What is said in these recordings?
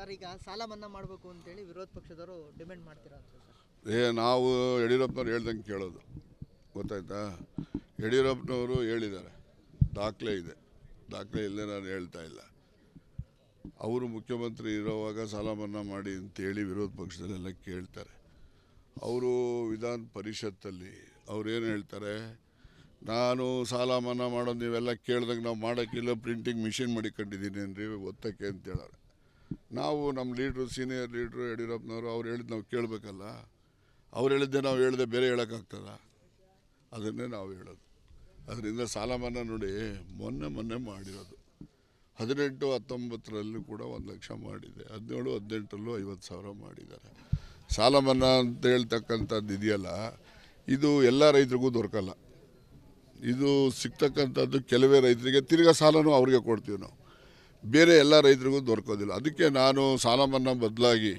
Sir, ಈಗ ಸಾಲ ಮನ್ನಾ ಮಾಡಬೇಕು ವಿರೋಧ ಪಕ್ಷದವರು ಡಿಮ್ಯಾಂಡ್ ಮಾಡ್ತೀರಾ ಏ, ನಾವು ಯಡಿಯೂರಪ್ಪನವ್ರು ಹೇಳ್ದಂಗೆ ಕೇಳೋದು. ಗೊತ್ತಾಯ್ತಾ? ಯಡಿಯೂರಪ್ಪನವರು ಹೇಳಿದ್ದಾರೆ. ದಾಖಲೆ ಇದೆ. ದಾಖಲೆ ಇಲ್ಲದೆ ನಾನು ಹೇಳ್ತಾ ಇಲ್ಲ. ಅವರು ಮುಖ್ಯಮಂತ್ರಿ ಇರೋವಾಗ ಸಾಲ ಮನ್ನಾ ಮಾಡಿ ಅಂತೇಳಿ ವಿರೋಧ ಪಕ್ಷದಲ್ಲೆಲ್ಲ ಕೇಳ್ತಾರೆ. ಅವರು ವಿಧಾನ ಪರಿಷತ್ತಲ್ಲಿ ಅವ್ರೇನು ಹೇಳ್ತಾರೆ? ನಾನು ಸಾಲ ಮನ್ನಾ ಮಾಡೋದು ನೀವೆಲ್ಲ ಕೇಳ್ದಂಗೆ ನಾವು ಮಾಡೋಕ್ಕಿಲ್ಲ, ಪ್ರಿಂಟಿಂಗ್ ಮಿಷಿನ್ ಮಾಡಿಕೊಂಡಿದ್ದೀನಿ ಅಂದ್ರಿ, ಒತ್ತಕ್ಕೆ ಅಂತ ಹೇಳೋರು ನಾವು ನಮ್ಮ ಲೀಡ್ರು ಸೀನಿಯರ್ ಲೀಡ್ರು ಯಡಿಯೂರಪ್ಪನವರು ಅವ್ರು ಹೇಳಿದ್ದು ನಾವು ಕೇಳಬೇಕಲ್ಲ. ಅವ್ರು ಹೇಳಿದ್ದೆ ನಾವು ಹೇಳಿದೆ ಬೇರೆ ಹೇಳೋಕ್ಕಾಗ್ತದ? ಅದನ್ನೇ ನಾವು ಹೇಳೋದು. ಅದರಿಂದ ಸಾಲ ಮನ್ನಾ ನೋಡಿ ಮೊನ್ನೆ ಮೊನ್ನೆ ಮಾಡಿರೋದು. ಹದಿನೆಂಟು ಹತ್ತೊಂಬತ್ತರಲ್ಲೂ ಕೂಡ ಒಂದು ಲಕ್ಷ ಮಾಡಿದೆ. ಹದಿನೇಳು, ಹದಿನೆಂಟರಲ್ಲೂ ಐವತ್ತು ಸಾವಿರ ಮಾಡಿದ್ದಾರೆ. ಸಾಲ ಮನ್ನಾ ಅಂತ ಹೇಳ್ತಕ್ಕಂಥದ್ದು ಇದೆಯಲ್ಲ, ಇದು ಎಲ್ಲ ರೈತರಿಗೂ ದೊರಕಲ್ಲ. ಇದು ಸಿಗ್ತಕ್ಕಂಥದ್ದು ಕೆಲವೇ ರೈತರಿಗೆ ತಿರ್ಗಾ ಸಾಲನೂ ಅವ್ರಿಗೆ ಕೊಡ್ತೀವಿ ನಾವು. ಬೇರೆ ಎಲ್ಲ ರೈತರಿಗೂ ದೊರಕೋದಿಲ್ಲ. ಅದಕ್ಕೆ ನಾನು ಸಾಲ ಮನ್ನಾ ಬದಲಾಗಿ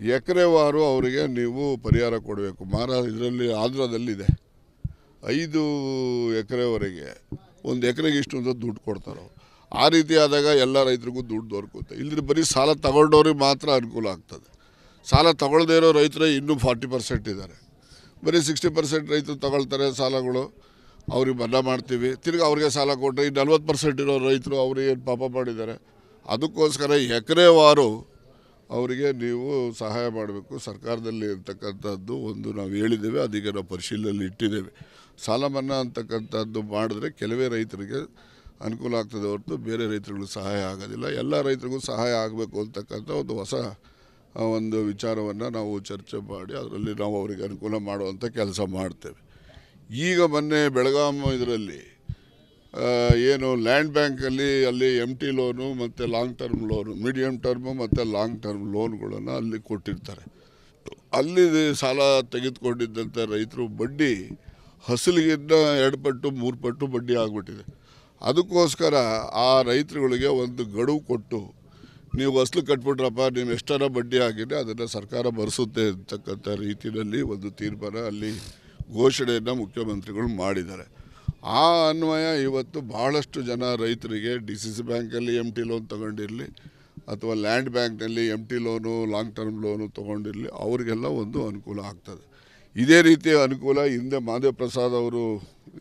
ಎಕರೆವಾರು ಅವರಿಗೆ ನೀವು ಪರಿಹಾರ ಕೊಡಬೇಕು. ಮಾರ ಇದರಲ್ಲಿ ಆಂಧ್ರದಲ್ಲಿದೆ. ಐದು ಎಕರೆವರೆಗೆ ಒಂದು ಎಕರೆಗೆ ಇಷ್ಟು ಅಂತ ದುಡ್ಡು ಕೊಡ್ತಾರೋ ಆ ರೀತಿ ಆದಾಗ ಎಲ್ಲ ರೈತರಿಗೂ ದುಡ್ಡು ದೊರಕುತ್ತೆ. ಇಲ್ಲದ್ರೆ ಬರೀ ಸಾಲ ತಗೊಂಡವ್ರಿಗೆ ಮಾತ್ರ ಅನುಕೂಲ ಆಗ್ತದೆ. ಸಾಲ ತಗೊಳ್ಳದೇ ಇರೋ ರೈತರೇ ಇನ್ನೂ ಫಾರ್ಟಿ ಪರ್ಸೆಂಟ್ ಇದ್ದಾರೆ. ಬರೀ ಸಿಕ್ಸ್ಟಿ ಪರ್ಸೆಂಟ್ ರೈತರು ತಗೊಳ್ತಾರೆ ಸಾಲಗಳು. ಅವ್ರಿಗೆ ಮನ್ನಾ ಮಾಡ್ತೀವಿ. ತಿರ್ಗಿ ಅವ್ರಿಗೆ ಸಾಲ ಕೊಟ್ಟರೆ ಈ ನಲ್ವತ್ತು ಪರ್ಸೆಂಟ್ ಇರೋ ರೈತರು ಅವ್ರಿಗೆ ಪಾಪ ಮಾಡಿದ್ದಾರೆ? ಅದಕ್ಕೋಸ್ಕರ ಎಕರೆವಾರು ಅವರಿಗೆ ನೀವು ಸಹಾಯ ಮಾಡಬೇಕು. ಸರ್ಕಾರದಲ್ಲಿ ಇರ್ತಕ್ಕಂಥದ್ದು ಒಂದು ನಾವು ಹೇಳಿದ್ದೇವೆ, ಅದೀಗ ನಾವು ಪರಿಶೀಲನೆಯಲ್ಲಿ ಇಟ್ಟಿದ್ದೇವೆ. ಸಾಲ ಮನ್ನಾ ಅಂತಕ್ಕಂಥದ್ದು ಮಾಡಿದ್ರೆ ಕೆಲವೇ ರೈತರಿಗೆ ಅನುಕೂಲ ಆಗ್ತದೆ ಹೊರತು ಬೇರೆ ರೈತರುಗಳು ಸಹಾಯ ಆಗೋದಿಲ್ಲ. ಎಲ್ಲ ರೈತರಿಗೂ ಸಹಾಯ ಆಗಬೇಕು ಅಂತಕ್ಕಂಥ ಒಂದು ಹೊಸ ಒಂದು ವಿಚಾರವನ್ನು ನಾವು ಚರ್ಚೆ ಮಾಡಿ, ಅದರಲ್ಲಿ ನಾವು ಅವರಿಗೆ ಅನುಕೂಲ ಮಾಡುವಂಥ ಕೆಲಸ ಮಾಡ್ತೇವೆ. ಈಗ ಮೊನ್ನೆ ಬೆಳಗಾಂ ಇದರಲ್ಲಿ ಏನು ಲ್ಯಾಂಡ್ ಬ್ಯಾಂಕಲ್ಲಿ ಅಲ್ಲಿ ಎಂ ಟಿ ಲೋನು ಮತ್ತು long term loan medium term ಮತ್ತು ಲಾಂಗ್ ಟರ್ಮ್ ಲೋನ್ಗಳನ್ನು ಅಲ್ಲಿ ಕೊಟ್ಟಿರ್ತಾರೆ. ಅಲ್ಲಿ ಸಾಲ ತೆಗೆದುಕೊಂಡಿದ್ದಂಥ ರೈತರು ಬಡ್ಡಿ ಹಸಲಿಗಿಂತ ಎರಡು ಪಟ್ಟು ಮೂರು ಪಟ್ಟು ಬಡ್ಡಿ ಆಗಿಬಿಟ್ಟಿದೆ. ಅದಕ್ಕೋಸ್ಕರ ಆ ರೈತರುಗಳಿಗೆ ಒಂದು ಗಡುವು ಕೊಟ್ಟು, ನೀವು ಅಸಲು ಕಟ್ಬಿಟ್ರಪ್ಪ, ನೀವು ಎಷ್ಟರ ಬಡ್ಡಿ ಆಗಿದೆ ಅದನ್ನು ಸರ್ಕಾರ ಭರಿಸುತ್ತೆ ಅಂತಕ್ಕಂಥ ರೀತಿಯಲ್ಲಿ ಒಂದು ತೀರ್ಮಾನ ಅಲ್ಲಿ ಘೋಷಣೆಯನ್ನು ಮುಖ್ಯಮಂತ್ರಿಗಳು ಮಾಡಿದ್ದಾರೆ. ಆ ಅನ್ವಯ ಇವತ್ತು ಭಾಳಷ್ಟು ಜನ ರೈತರಿಗೆ ಡಿ ಸಿ ಸಿ ಬ್ಯಾಂಕಲ್ಲಿ ಎಂ ಟಿ ಲೋನ್ ತೊಗೊಂಡಿರಲಿ ಅಥವಾ ಲ್ಯಾಂಡ್ ಬ್ಯಾಂಕ್ನಲ್ಲಿ M T loan, long term loan ತೊಗೊಂಡಿರಲಿ, ಅವರಿಗೆಲ್ಲ ಒಂದು ಅನುಕೂಲ ಆಗ್ತದೆ. ಇದೇ ರೀತಿಯ ಅನುಕೂಲ ಹಿಂದೆ ಮಾಧವ ಪ್ರಸಾದ್ ಅವರು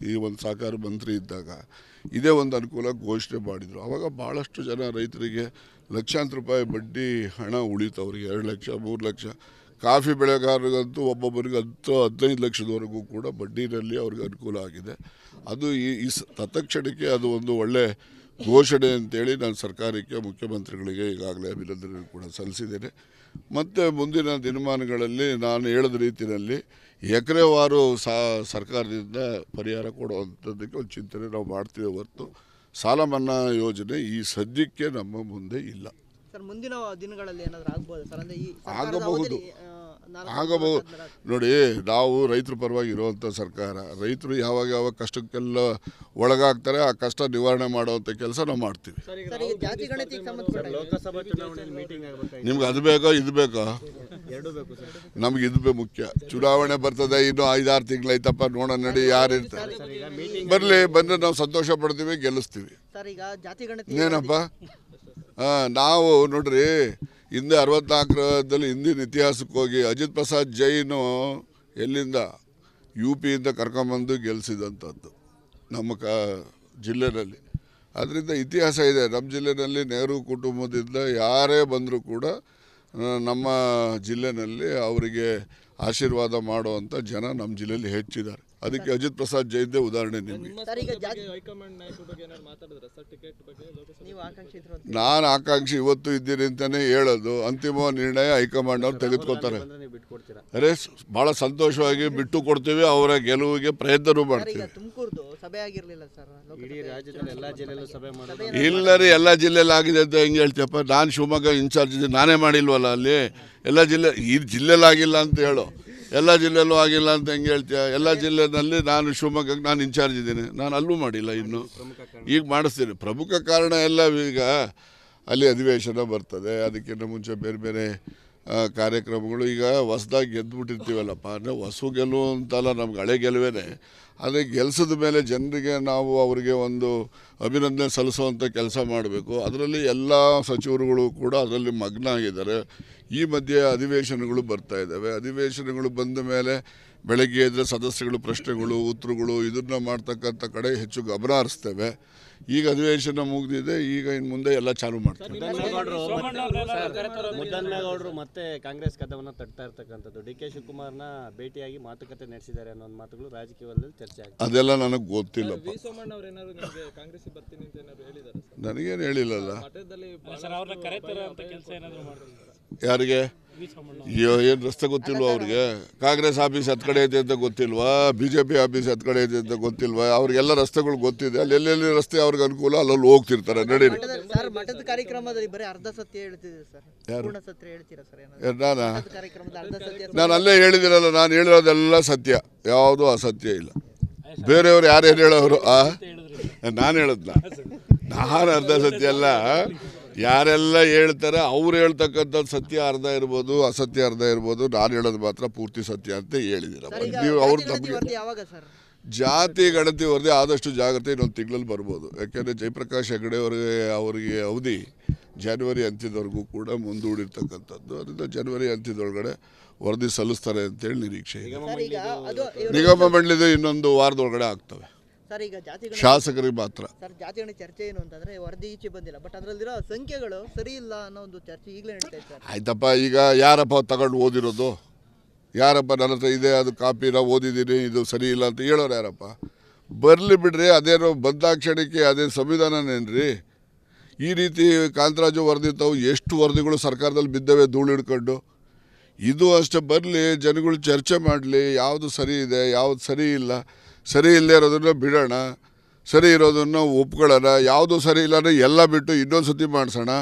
ಈ ಒಂದು ಸಹಕಾರ ಮಂತ್ರಿ ಇದ್ದಾಗ ಇದೇ ಒಂದು ಅನುಕೂಲ ಘೋಷಣೆ ಮಾಡಿದರು. ಆವಾಗ ಭಾಳಷ್ಟು ಜನ ರೈತರಿಗೆ ಲಕ್ಷಾಂತರ ರೂಪಾಯಿ ಬಡ್ಡಿ ಹಣ ಉಳಿತು. ಅವರಿಗೆ ಎರಡು ಲಕ್ಷ, ಮೂರು ಲಕ್ಷ ಕಾಫಿ ಬೆಳೆಗಾರರಿಗಂತೂ ಒಬ್ಬೊಬ್ಬರಿಗೆ ಹತ್ತು ಹದಿನೈದು ಲಕ್ಷದವರೆಗೂ ಕೂಡ ಬಡ್ಡಿನಲ್ಲಿ ಅವ್ರಿಗೆ ಅನುಕೂಲ ಆಗಿದೆ. ಅದು ಈ ಈ ತತ್ಕ್ಷಣಕ್ಕೆ ಅದು ಒಂದು ಒಳ್ಳೆ ಘೋಷಣೆ ಅಂತೇಳಿ ನಾನು ಸರ್ಕಾರಕ್ಕೆ ಮುಖ್ಯಮಂತ್ರಿಗಳಿಗೆ ಈಗಾಗಲೇ ಅಭಿನಂದನೆ ಕೂಡ ಸಲ್ಲಿಸಿದ್ದೇನೆ. ಮತ್ತು ಮುಂದಿನ ದಿನಮಾನಗಳಲ್ಲಿ ನಾನು ಹೇಳಿದ ರೀತಿಯಲ್ಲಿ ಎಕರೆವಾರು ಸಾ ಸರ್ಕಾರದಿಂದ ಪರಿಹಾರ ಕೊಡುವಂಥದ್ದಕ್ಕೆ ಒಂದು ಚಿಂತನೆ ನಾವು ಮಾಡ್ತೀವಿ ಹೊರತು ಸಾಲ ಮನ್ನಾ ಯೋಜನೆ ಈ ಸದ್ಯಕ್ಕೆ ನಮ್ಮ ಮುಂದೆ ಇಲ್ಲ. ಸರ್ ಮುಂದಿನ ದಿನಗಳಲ್ಲಿ ಏನಾದರೂ ಆಗ್ಬೋದು ಸರ್? ಅಂದರೆ ಈ ಆಗಬಹುದು. ಆಗಬಹುದು ನೋಡಿ ನಾವು ರೈತರ ಪರವಾಗಿ ಇರುವಂಥ ಸರ್ಕಾರ ರೈತರು ಯಾವಾಗ ಯಾವಾಗ ಕಷ್ಟಕ್ಕೆಲ್ಲ ಒಳಗಾಗ್ತಾರೆ ಆ ಕಷ್ಟ ನಿವಾರಣೆ ಮಾಡುವಂಥ ಕೆಲಸ ನಾವು ಮಾಡ್ತೀವಿ. ಸರ್ ಈಗ ಜಾತಿ ಗಣತಿಗೆ ಸಂಬಂಧಪಟ್ಟ ಲೋಕಸಭಾ ಚುನಾವಣೆಯಲ್ಲಿ ಮೀಟಿಂಗ್ ಆಗ್ಬೇಕಾಗಿ ನಿಮ್ಗೆ ಅದು ಬೇಕೋ ಇದು ಬೇಕೋ? ಎರಡೂ ಬೇಕು ಸರ್. ನಮ್ಗೆ ಇದು ಬೇ ಮುಖ್ಯ. ಚುನಾವಣೆ ಬರ್ತದೆ ಇನ್ನು ಐದಾರು ತಿಂಗಳೈತಪ್ಪ ನೋಡೋಣ ನಡಿ ಯಾರು ಇರ್ತಾರೆ ಈಗ ಮೀಟಿಂಗ್ ಬರಲಿ ಬಂದರೆ ನಾವು ಸಂತೋಷ ಪಡ್ತೀವಿ ಗೆಲ್ಲಿಸ್ತೀವಿ. ಏನಪ್ಪ ಹಾಂ ನಾವು ನೋಡ್ರಿ ಹಿಂದೆ ಅರವತ್ನಾಲ್ಕರಲ್ಲಿ ಹಿಂದಿನ ಇತಿಹಾಸಕ್ಕೆ ಹೋಗಿ ಅಜಿತ್ ಪ್ರಸಾದ್ ಜೈನು ಎಲ್ಲಿಂದ ಯು ಪಿಯಿಂದ ಕರ್ಕೊಂಬಂದು ಗೆಲ್ಲಿಸಿದಂಥದ್ದು ನಮ್ಮ ಕ ಜಿಲ್ಲೆನಲ್ಲಿ ಅದರಿಂದ ಇತಿಹಾಸ ಇದೆ. ನಮ್ಮ ಜಿಲ್ಲೆನಲ್ಲಿ ನೆಹರು ಕುಟುಂಬದಿಂದ ಯಾರೇ ಬಂದರೂ ಕೂಡ ನಮ್ಮ ಜಿಲ್ಲೆನಲ್ಲಿ ಅವರಿಗೆ ಆಶೀರ್ವಾದ ಮಾಡುವಂಥ ಜನ ನಮ್ಮ ಜಿಲ್ಲೆಯಲ್ಲಿ ಹೆಚ್ಚಿದ್ದಾರೆ. ಅದಕ್ಕೆ ಅಜಿತ್ ಪ್ರಸಾದ್ ಜೈನ್ದೇ ಉದಾಹರಣೆ ನಿಮಗೆ. ಸರ್ ಈಗ ಜಾತಿ ಹೈಕಮಾಂಡ್ ನಾಯಕರ ಬಗ್ಗೆ ಏನಾದ್ರು ಮಾತಾಡಿದ್ರೆ? ಸರ್ ಟಿಕೆಟ್ ಬಗ್ಗೆ ನೀವು ಆಕಾಂಕ್ಷಿ ನಾನು ಆಕಾಂಕ್ಷಿ ಇವತ್ತು ಇದ್ದೀನಿ ಅಂತಲೇ ಹೇಳೋದು. ಅಂತಿಮ ನಿರ್ಣಯ ಹೈಕಮಾಂಡ್ ಅವ್ರು ತೆಗೆದುಕೊಳ್ತಾರೆ. ಅರೆ ಭಾಳ ಸಂತೋಷವಾಗಿ ಬಿಟ್ಟು ಕೊಡ್ತೀವಿ ಅವರ ಗೆಲುವಿಗೆ ಪ್ರಯತ್ನವೂ ಸರ್ ಈಗ ಮಾಡ್ತೀವಿ. ಎಲ್ಲಾ ಜಿಲ್ಲೆಯಲ್ಲೂ ಇಲ್ಲ ರೀ ಎಲ್ಲ ಜಿಲ್ಲೆಯಲ್ಲಿ ಆಗಿದೆ ಅಂತ ಹೆಂಗೆ ಹೇಳ್ತೀಯಪ್ಪ? ನಾನು ಶಿವಮೊಗ್ಗ ಇನ್ಚಾರ್ಜ್ ಇದ್ದೀನಿ ನಾನೇ ಮಾಡಿಲ್ವಲ್ಲ ಅಲ್ಲಿ? ಎಲ್ಲ ಜಿಲ್ಲೆ ಈ ಜಿಲ್ಲೆಲ್ಲಾಗಿಲ್ಲ ಅಂತ ಹೇಳು. ಎಲ್ಲ ಜಿಲ್ಲೆಯಲ್ಲೂ ಆಗಿಲ್ಲ ಅಂತ ಹೆಂಗೆ ಹೇಳ್ತೀಯ? ಎಲ್ಲ ಜಿಲ್ಲೆನಲ್ಲಿ ನಾನು ಶಿವಮೊಗ್ಗಕ್ಕೆ ನಾನು ಇನ್ಚಾರ್ಜ್ ಇದ್ದೀನಿ. ನಾನು ಅಲ್ಲೂ ಮಾಡಿಲ್ಲ ಇನ್ನು. ಈಗ ಮಾಡಿಸ್ತೀನಿ. ಪ್ರಮುಖ ಕಾರಣ ಎಲ್ಲ ಈಗ ಅಲ್ಲಿ ಅಧಿವೇಶನ ಬರ್ತದೆ. ಅದಕ್ಕಿಂತ ಮುಂಚೆ ಬೇರೆ ಬೇರೆ ಕಾರ್ಯಕ್ರಮಗಳು ಈಗ ಹೊಸ್ದಾಗಿ ಗೆದ್ದುಬಿಟ್ಟಿರ್ತೀವಲ್ಲಪ್ಪ ಅಂದರೆ ಹೊಸು ಗೆಲುವು ಅಂತಲ್ಲ ನಮ್ಗೆ ಹಳೆ ಗೆಲುವೇನೆ. ಅದೇ ಗೆಲ್ಸದ ಮೇಲೆ ಜನರಿಗೆ ನಾವು ಅವರಿಗೆ ಒಂದು ಅಭಿನಂದನೆ ಸಲ್ಲಿಸುವಂಥ ಕೆಲಸ ಮಾಡಬೇಕು. ಅದರಲ್ಲಿ ಎಲ್ಲ ಸಚಿವರುಗಳು ಕೂಡ ಅದರಲ್ಲಿ ಮಗ್ನ ಆಗಿದ್ದಾರೆ ಈ ಮಧ್ಯೆ ಅಧಿವೇಶನಗಳು ಬರ್ತಾ ಇದ್ದಾವೆ. ಅಧಿವೇಶನಗಳು ಬಂದ ಮೇಲೆ ಬೆಳಗ್ಗೆ ಎದ್ರೆ ಸದಸ್ಯಗಳು ಪ್ರಶ್ನೆಗಳು ಉತ್ತರಗಳು ಇದನ್ನು ಮಾಡ್ತಕ್ಕಂಥ ಕಡೆ ಹೆಚ್ಚು ಗಮನ ಹರಿಸ್ತೇವೆ. ಈಗ ಅಧಿವೇಶನ ಮುಗಿದಿದೆ ಈಗ ಇನ್ನು ಮುಂದೆ ಎಲ್ಲ ಚಾಲು ಮಾಡ್ತಾರೆ ಮುದ್ದನ್ಮೇಗೌಡರು ಮತ್ತೆ- ಮತ್ತೆ ಕಾಂಗ್ರೆಸ್ ಕದವನ್ನು ತಟ್ತಾ ಇರ್ತಕ್ಕಂಥದ್ದು. ಡಿ ಕೆ ಶಿವಕುಮಾರ್ನ ಭೇಟಿಯಾಗಿ ಮಾತುಕತೆ ನಡೆಸಿದ್ದಾರೆ ಅನ್ನೋ ಒಂದು ಮಾತುಗಳು ರಾಜಕೀಯ ವಲಯದಲ್ಲಿ ಚರ್ಚೆ ಆಗಿದೆ ಅದೆಲ್ಲ ನನಗೆ ಗೊತ್ತಿಲ್ಲಪ್ಪ ನನಗೇನು ಸೋಮಣ್ಣ ಸರ್ ಏನಾದ್ರು ನಿಮಗೆ ಕಾಂಗ್ರೆಸ್ಗೆ ಬರ್ತೀನಿ ಅಂತ ಏನಾದ್ರು ಹೇಳಿದ್ದಾರೆ ಸರ್? ನನಗೇನು ಹೇಳಿಲ್ಲಲ್ಲ. ಯಾರಿಗೆ? ಏನು ರಸ್ತೆ ಗೊತ್ತಿಲ್ವಾ ಅವ್ರಿಗೆ? ಕಾಂಗ್ರೆಸ್ ಆಫೀಸ್ ಹತ್ತು ಕಡೆ ಐತೆ ಅಂತ ಗೊತ್ತಿಲ್ವಾ? ಬಿ ಜೆ ಪಿ ಆಫೀಸ್ ಹತ್ತು ಕಡೆ ಇದೆ ಅಂತ ಗೊತ್ತಿಲ್ವಾ? ಅವ್ರಿಗೆಲ್ಲ ರಸ್ತೆಗಳು ಗೊತ್ತಿದೆ. ಅಲ್ಲಿ ಎಲ್ಲೆಲ್ಲಿ ರಸ್ತೆ ಅವ್ರಿಗೆ ಅನುಕೂಲ ಅಲ್ಲಲ್ಲಿ ಹೋಗ್ತಿರ್ತಾರೆ. ನಡೀರಿ. ನಾನಾ? ನಾನು ಅಲ್ಲೇ ಹೇಳಿದಿರಲ್ಲ ನಾನು ಹೇಳಿರೋದೆಲ್ಲ ಸತ್ಯ. ಯಾವುದೂ ಅಸತ್ಯ ಇಲ್ಲ. ಬೇರೆಯವ್ರು ಏನು ಹೇಳೋರು? ಆ? ನಾನು ಹೇಳದ್ನ? ನಾನು ಅರ್ಧ ಸತ್ಯ ಅಲ್ಲ. ಯಾರೆಲ್ಲ ಹೇಳ್ತಾರೆ ಅವ್ರು ಹೇಳ್ತಕ್ಕಂಥದ್ದು ಸತ್ಯ ಅರ್ಧ ಇರ್ಬೋದು ಅಸತ್ಯ ಅರ್ಧ ಇರ್ಬೋದು ನಾನು ಹೇಳೋದು ಮಾತ್ರ ಪೂರ್ತಿ ಸತ್ಯ ಅಂತ ಹೇಳಿದ್ದೀರ. ನೀವು ಅವ್ರು ತಮಗೆ ಜಾತಿ ಗಣತಿ ವರದಿ ಆದಷ್ಟು ಜಾಗ್ರತೆ ಇನ್ನೊಂದು ತಿಂಗಳಲ್ಲಿ ಬರ್ಬೋದು. ಯಾಕೆಂದರೆ ಜಯಪ್ರಕಾಶ್ ಹೆಗಡೆ ಅವರಿಗೆ ಅವರಿಗೆ ಅವಧಿ ಜನವರಿ ಅಂತ್ಯದವರೆಗೂ ಕೂಡ ಮುಂದೂಡಿರ್ತಕ್ಕಂಥದ್ದು. ಅದರಿಂದ ಜನವರಿ ಅಂತ್ಯದೊಳಗಡೆ ವರದಿ ಸಲ್ಲಿಸ್ತಾರೆ ಅಂತೇಳಿ ನಿರೀಕ್ಷೆ ನಿಗಮ ಮಂಡಳಿದು ಇನ್ನೊಂದು ವಾರದೊಳಗಡೆ ಆಗ್ತವೆ. ಸರ್ ಈಗ ಜಾತಿ ಶಾಸಕರಿಗೆ ಮಾತ್ರ. ಸರ್ ಜಾತಿಗಳ ಚರ್ಚೆ ಏನು ಅಂತಂದ್ರೆ ವರದಿ ಈಚೆ ಬಂದಿಲ್ಲ. ಬಟ್ ಅದರಲ್ಲಿರೋ ಸಂಖ್ಯೆಗಳು ಸರಿ ಇಲ್ಲ ಅನ್ನೋ ಒಂದು ಚರ್ಚೆ ಈಗಲೇ ನಡೀತಾ ಇದೆ ಸರ್. ಆಯ್ತಪ್ಪ ಈಗ ಯಾರಪ್ಪ ತಗೊಂಡು ಓದಿರೋದು? ಯಾರಪ್ಪ ನನ್ನ ಹತ್ರ ಇದೆ ಅದು ಕಾಪಿ ನಾವು ಓದಿದ್ದೀನಿ ಇದು ಸರಿ ಇಲ್ಲ ಅಂತ ಹೇಳೋರು ಯಾರಪ್ಪ? ಬರಲಿ ಬಿಡ್ರಿ ಅದೇನೋ ಬಂದಾಕ್ಷಣಕ್ಕೆ ಅದೇ ಸಂವಿಧಾನನೇನ್ರಿ? ಈ ರೀತಿ ಕಾಂತರಾಜು ವರದಿ ತಾವು ಎಷ್ಟು ವರದಿಗಳು ಸರ್ಕಾರದಲ್ಲಿ ಬಿದ್ದವೆ ಧೂಳು ಹಿಡ್ಕೊಂಡು? ಇದು ಅಷ್ಟೇ, ಬರಲಿ, ಜನಗಳು ಚರ್ಚೆ ಮಾಡಲಿ, ಯಾವುದು ಸರಿ ಇದೆ, ಯಾವುದು ಸರಿ ಇಲ್ಲ, ಸರಿ ಇಲ್ಲದೆ ಇರೋದನ್ನು ಬಿಡೋಣ, ಸರಿ ಇರೋದನ್ನು ಒಪ್ಕೊಳ್ಳೋಣ, ಯಾವುದು ಸರಿ ಇಲ್ಲ ಎಲ್ಲ ಬಿಟ್ಟು ಇನ್ನೊಂದು ಸತಿ ಮಾಡಿಸೋಣ.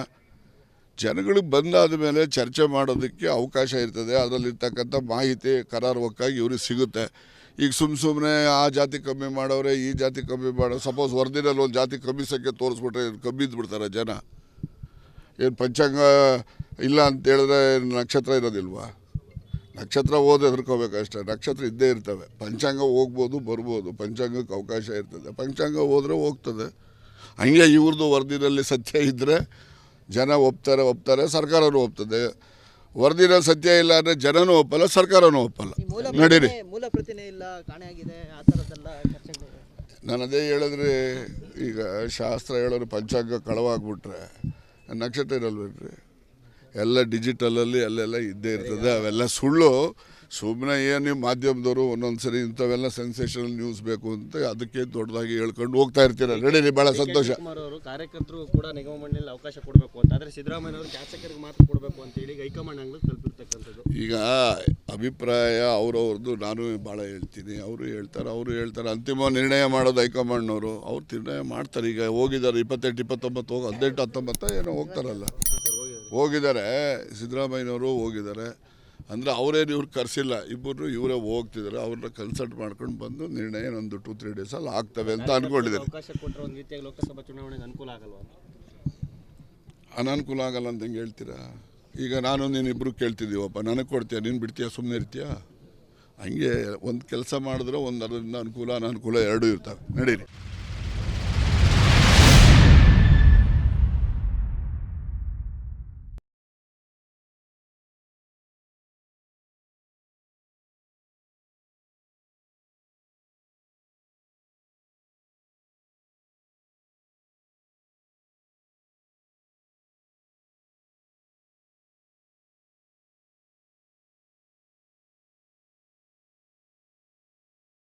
ಜನಗಳಿಗೆ ಬಂದಾದ ಮೇಲೆ ಚರ್ಚೆ ಮಾಡೋದಕ್ಕೆ ಅವಕಾಶ ಇರ್ತದೆ, ಅದರಲ್ಲಿರ್ತಕ್ಕಂಥ ಮಾಹಿತಿ, ಕರಾರುವಕ್ಕಾಗಿ ಇವ್ರಿಗೆ ಸಿಗುತ್ತೆ. ಈಗ ಸುಮ್ಮ ಸುಮ್ಮನೆ ಆ ಜಾತಿ ಕಮ್ಮಿ ಮಾಡೋರೆ, ಈ ಜಾತಿ ಕಮ್ಮಿ ಮಾಡೋ ಸಪೋಸ್ ವರದಿನಲ್ಲಿ ಒಂದು ಜಾತಿ ಕಮ್ಮಿ ಸಂಖ್ಯೆ ತೋರಿಸ್ಬಿಟ್ರೆ ಕಮ್ಮಿ ಇದ್ಬಿಡ್ತಾರೆ ಜನ. ಏನು ಪಂಚಾಂಗ ಇಲ್ಲ ಅಂತ ಹೇಳಿದ್ರೆ ನಕ್ಷತ್ರ ಇರೋದಿಲ್ವಾ? ನಕ್ಷತ್ರ ಓದಿ ಹೆದರ್ಕೋಬೇಕಷ್ಟೇ ನಕ್ಷತ್ರ ಇದ್ದೇ ಇರ್ತವೆ. ಪಂಚಾಂಗ ಹೋಗ್ಬೋದು ಬರ್ಬೋದು. ಪಂಚಾಂಗಕ್ಕೆ ಅವಕಾಶ ಇರ್ತದೆ. ಪಂಚಾಂಗ ಹೋದರೆ ಹೋಗ್ತದೆ. ಹಂಗೆ ಇವ್ರದ್ದು ವರದಿನಲ್ಲಿ ಸತ್ಯ ಇದ್ದರೆ ಜನ ಒಪ್ತಾರೆ ಒಪ್ತಾರೆ ಸರ್ಕಾರನೂ ಒಪ್ತದೆ. ವರದಿನಲ್ಲಿ ಸತ್ಯ ಇಲ್ಲ ಅಂದರೆ ಜನನೂ ಒಪ್ಪಲ್ಲ ಸರ್ಕಾರನೂ ಒಪ್ಪಲ್ಲ. ನಡೀರಿ. ನಾನು ಅದೇ ಹೇಳಿದ್ರೆ ಈಗ ಶಾಸ್ತ್ರ ಹೇಳೋರು ಪಂಚಾಂಗ ಕಳವಾಗ್ಬಿಟ್ರೆ ನಕ್ಷತ್ರ ಇರಲ್ವೇನ್ರಿ ಎಲ್ಲ ಡಿಜಿಟಲಲ್ಲಿ ಅಲ್ಲೆಲ್ಲ ಇದ್ದೇ ಇರ್ತದೆ. ಅವೆಲ್ಲ ಸುಳ್ಳು. ಸುಮ್ಮನೆ ಏನು ನಿಮ್ಮ ಮಾಧ್ಯಮದವರು ಒಂದೊಂದು ಸರಿ ಇಂಥವೆಲ್ಲ ಸೆನ್ಸೇಷನಲ್ ನ್ಯೂಸ್ ಬೇಕು ಅಂತ ಅದಕ್ಕೆ ದೊಡ್ಡದಾಗಿ ಹೇಳ್ಕೊಂಡು ಹೋಗ್ತಾ ಇರ್ತೀರ. ನಡೀರಿ ಭಾಳ ಸಂತೋಷ. ಕಾರ್ಯಕರ್ತರು ಕೂಡ ನಿಗಮ ಮಂಡಳಿಯಲ್ಲಿ ಅವಕಾಶ ಕೊಡಬೇಕು ಅಂತ. ಆದರೆ ಸಿದ್ದರಾಮಯ್ಯ ಅವರು ಶಾಸಕರಿಗೆ ಮಾತ್ರ ಕೊಡಬೇಕು ಅಂತ ಹೇಳಿ ಹೈಕಮಾಂಡ್ ಅಂಗ್ಲಿಗೆ ತಲುಪಿರ್ತಕ್ಕಂಥದ್ದು. ಈಗ ಅಭಿಪ್ರಾಯ ಅವರವ್ರದ್ದು ನಾನು ಭಾಳ ಹೇಳ್ತೀನಿ. ಅವರು ಹೇಳ್ತಾರೆ ಅವರು ಹೇಳ್ತಾರೆ. ಅಂತಿಮ ನಿರ್ಣಯ ಮಾಡೋದು ಹೈಕಮಾಂಡ್ನವರು. ಅವ್ರು ನಿರ್ಣಯ ಮಾಡ್ತಾರೆ. ಈಗ ಹೋಗಿದ್ದಾರೆ ಇಪ್ಪತ್ತೆಂಟು ಇಪ್ಪತ್ತೊಂಬತ್ತು ಹೋಗಿ ಹದಿನೆಂಟು ಹತ್ತೊಂಬತ್ತ ಏನೋ ಹೋಗ್ತಾರಲ್ಲ. ಹೋಗಿದ್ದಾರೆ ಸಿದ್ದರಾಮಯ್ಯನವರು ಹೋಗಿದ್ದಾರೆ. ಅಂದರೆ ಅವರೇನು ಇವ್ರು ಕರೆಸಿಲ್ಲ. ಇಬ್ಬರು ಇವರೇ ಹೋಗ್ತಿದ್ದಾರೆ ಅವ್ರನ್ನ ಕನ್ಸಲ್ಟ್ ಮಾಡ್ಕೊಂಡು ಬಂದು ನಿರ್ಣಯ ಒಂದು ಟೂ ತ್ರೀ ಡೇಸಲ್ಲಿ ಆಗ್ತವೆ ಅಂತ ರೀತಿಯಾಗಿ ಲೋಕಸಭಾ ಚುನಾವಣೆಗೆ ಅನುಕೂಲ ಆಗಲ್ವಾ? ಅಂತ ಅನಾನುಕೂಲ ಆಗಲ್ಲ ಅಂತ ಹೆಂಗೆ ಹೇಳ್ತೀರಾ? ಈಗ ನಾನು ನೀನು ಇಬ್ಬರು ಕೇಳ್ತಿದ್ದೀವಪ್ಪ. ನನಗೆ ಕೊಡ್ತೀಯ? ನೀನು ಬಿಡ್ತೀಯ? ಸುಮ್ಮನೆ ಇರ್ತೀಯಾ? ಹಂಗೆ ಒಂದು ಕೆಲಸ ಮಾಡಿದ್ರೆ ಒಂದು ಅದರಿಂದ ಅನುಕೂಲ ಅನಾನುಕೂಲ ಎರಡೂ ಇರ್ತವೆ. ನಡೀರಿ.